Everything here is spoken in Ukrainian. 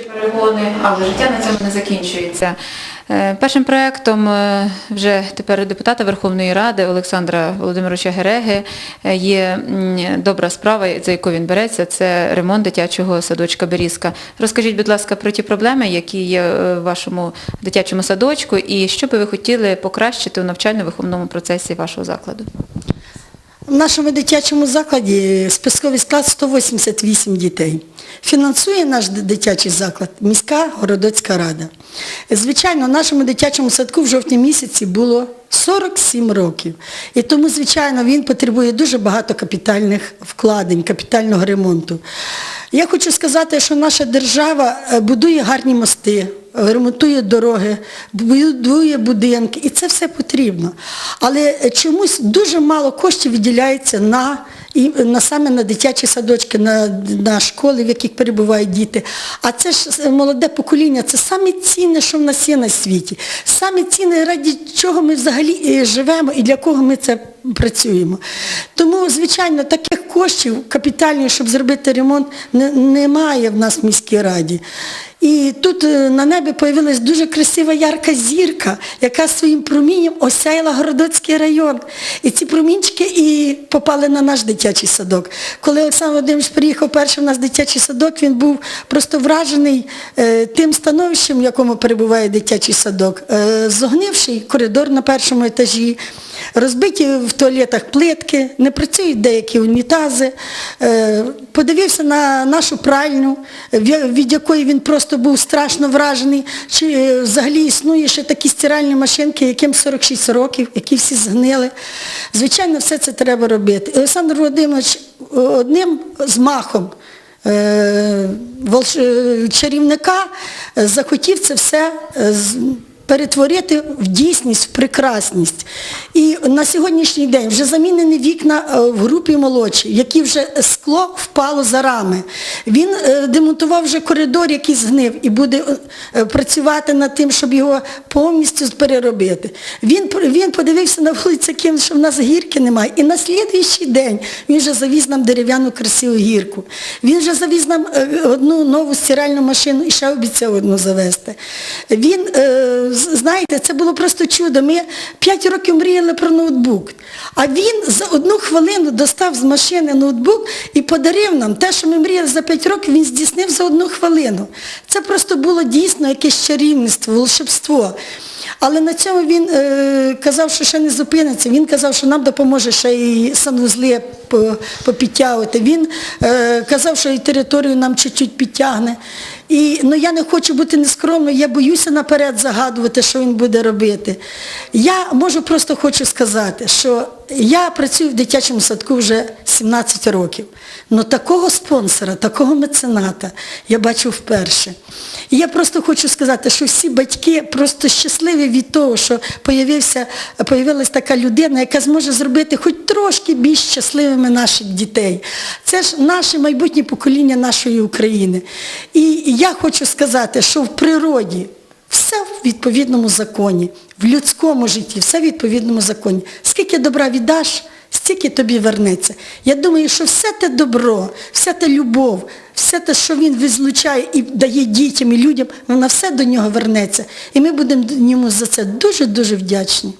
творчі перегони, а вже життя на цьому не закінчується. Е, Першим проєктом е, вже тепер депутата Верховної Ради Олександра Володимировича Гереги е, є добра справа, за яку він береться, це ремонт дитячого садочка Берізка. Розкажіть, будь ласка, про ті проблеми, які є в вашому дитячому садочку, і що би ви хотіли покращити у навчально-виховному процесі вашого закладу? В нашому дитячому закладі списковий склад 188 дітей. Фінансує наш дитячий заклад міська Городоцька рада. Звичайно, нашому дитячому садку в жовтні місяці було 47 років. І тому, звичайно, він потребує дуже багато капітальних вкладень, капітального ремонту. Я хочу сказати, що наша держава е, будує гарні мости, ремонтує дороги, будує будинки, і це все потрібно. Але чомусь дуже мало коштів відділяється на, і, на саме на дитячі садочки, на, на школи, в яких перебувають діти. А це ж молоде покоління, це саме цінне, що в нас є на світі. Саме цінне, раді чого ми взагалі е, живемо і для кого ми це працюємо. Тому, звичайно, таких коштів капітальних, щоб зробити ремонт, немає в нас в міській раді. І тут е, на небі появилась дуже красива ярка зірка, яка своїм промінням осяяла Городоцький район. І ці промінчики і попали на наш дитячий садок. Коли Олександр Володимирович приїхав перший в нас дитячий садок, він був просто вражений е, тим становищем, в якому перебуває дитячий садок. Е, зогнивший коридор на першому етажі, розбиті в туалетах плитки, не працюють деякі унітази. Е, Подивився на нашу пральню, від якої він просто був страшно вражений. Чи е, взагалі існує ще такі стиральні машинки, яким 46 років, які всі згнили. Звичайно, все це треба робити. Олександр Володимирович е, одним змахом чарівника захотів це все перетворити в дійсність, в прекрасність. І на сьогоднішній день вже замінені вікна е, в групі молодші, які вже скло впало за рами. Він е, демонтував вже коридор, який згнив, і буде е, працювати над тим, щоб його повністю переробити. Він, він подивився на вулиці, ким, що в нас гірки немає. І на слідуючий день він вже завіз нам дерев'яну красиву гірку. Він вже завіз нам одну нову стиральну машину і ще обіцяв одну завести. Він, знаєте, це було просто чудо. Ми 5 років мріяли про ноутбук. А він за одну хвилину достав з машини ноутбук і подарив нам те, що ми мріяли за 5 років, він здійснив за одну хвилину. Це просто було дійсно якесь чарівництво, волшебство. Але на цьому він е, казав, що ще не зупиниться. Він казав, що нам допоможе ще і санвузли по- попідтягувати. Він е, казав, що і територію нам чуть-чуть підтягне. І, ну, я не хочу бути нескромною, я боюся наперед загадувати, що він буде робити. Я можу просто хочу сказати, що я працюю в дитячому садку вже 17 років. але такого спонсора, такого мецената я бачу вперше. І я просто хочу сказати, що всі батьки просто щасливі від того, що появилась така людина, яка зможе зробити хоч трошки більш щасливими наших дітей. Це ж наше майбутнє покоління нашої України. І я хочу сказати, що в природі все в відповідному законі, в людському житті, все в відповідному законі. Скільки добра віддаш, стільки тобі вернеться. Я думаю, що все те добро, вся та любов, все те, що він визлучає і дає дітям і людям, воно все до нього вернеться. І ми будемо йому за це дуже-дуже вдячні.